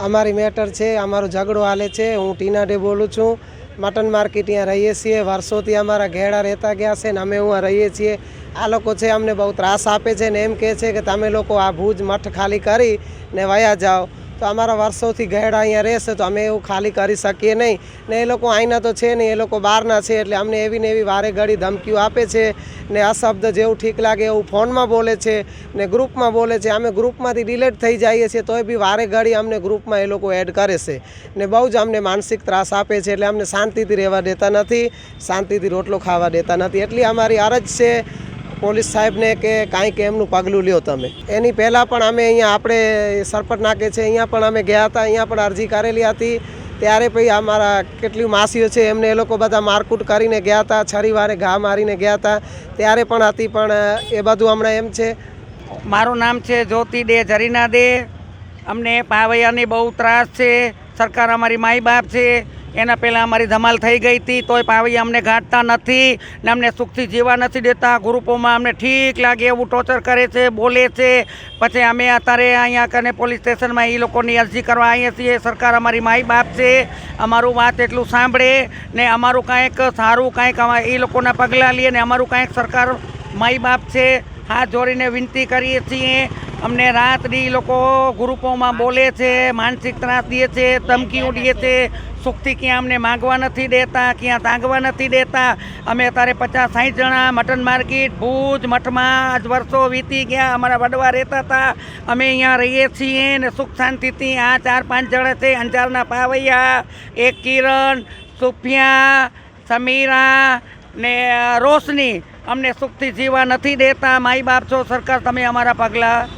અમારી મેટર છે, અમારો ઝઘડો હાલે છે, હું ટીના ડે બોલું છું. મટન માર્કેટ ત્યાં રહીએ છીએ, વર્ષોથી અમારા ઘેડા રહેતા ગયા છે ને અમે હું રહીએ છીએ. આ લોકો છે, અમને બહુ ત્રાસ આપે છે ને એમ કહે છે કે તમે લોકો આ ભુજ મઠ ખાલી કરી ને વયા જાઓ. તો અમારા વર્ષોથી ઘેડા અહીંયા રહેશે તો અમે એવું ખાલી કરી શકીએ નહીં. ને એ લોકો અહીંના તો છે નહીં, એ લોકો બહારના છે એટલે અમને એવી ને એવી વારે ઘડી ધમકીઓ આપે છે ને અશબ્દ જેવું ઠીક લાગે એવું ફોનમાં બોલે છે ને ગ્રુપમાં બોલે છે. અમે ગ્રુપમાંથી ડિલેટ થઈ જઈએ છીએ તોય બી વારે ઘડી અમને ગ્રુપમાં એ લોકો એડ કરે છે ને બહુ જ અમને માનસિક ત્રાસ આપે છે એટલે અમને શાંતિથી રહેવા દેતા નથી, શાંતિથી રોટલો ખાવા દેતા નથી. એટલી અમારી અરજ છે પોલીસ સાહેબને કે કાંઈક એમનું પગલું લ્યો તમે. એની પહેલાં પણ અમે અહીંયા આપણે સરપટ નાકે છે, અહીંયા પણ અમે ગયા હતા, અહીંયા પણ અરજી કરેલી હતી. ત્યારે પછી અમારા કેટલી માસીઓ છે, એમને એ લોકો બધા મારકૂટ કરીને ગયા હતા છરીવારે ઘા મારીને ગયા હતા. ત્યારે પણ હતી, પણ એ બધું હમણાં એમ છે. મારું નામ છે જ્યોતિ ડે જરીના દે. અમને પાવૈયાની બહુ ત્રાસ છે, સરકાર અમારી માઈ બાપ છે. એના પહેલાં અમારી ધમાલ થઈ ગઈ હતી, તોય પાવી અમને ગાંઠતા નથી ને અમને સુખથી જીવા નથી દેતા. ગ્રુપોમાં અમને ઠીક લાગે એવું ટોર્ચર કરે છે, બોલે છે. પછી અમે અત્યારે અહીંયા કને પોલીસ સ્ટેશનમાં એ લોકોની અરજી કરવા આવીએ છીએ. સરકાર અમારી માઈ બાપ છે. અમારું વાત એટલું સાંભળે ને અમારું કાંઈક સારું, કાંઈક એ લોકોના પગલાં લઈએ ને અમારું કાંઈક સરકાર માઈ બાપ છે. હાથ જોડીને વિનંતી કરીએ છીએ અમને રાતની લોકો ગ્રુપોમાં બોલે છે, માનસિક ત્રાસ દે છે, ધમકીઓ દે છે, સુખથી ક્યાં અમને માગવા નથી દેતા, ક્યાં તાંગવા નથી દેતા. અમે અત્યારે પચાસ સાઠ જણા મટન માર્કેટ, ભુજ, મઠમાં આજ વર્ષો વીતી ગયા, અમારા વડવા રહેતા હતા. અમે અહીંયા રહીએ છીએ ને સુખ શાંતિથી આ ચાર પાંચ જણા છે, અંજારના પાવૈયા, એક કિરણ, સુફિયા, સમીરા ને રોશની. અમને સુખથી જીવા નથી દેતા. માઈ બાપ છો સરકાર, તમે અમારા પગલાં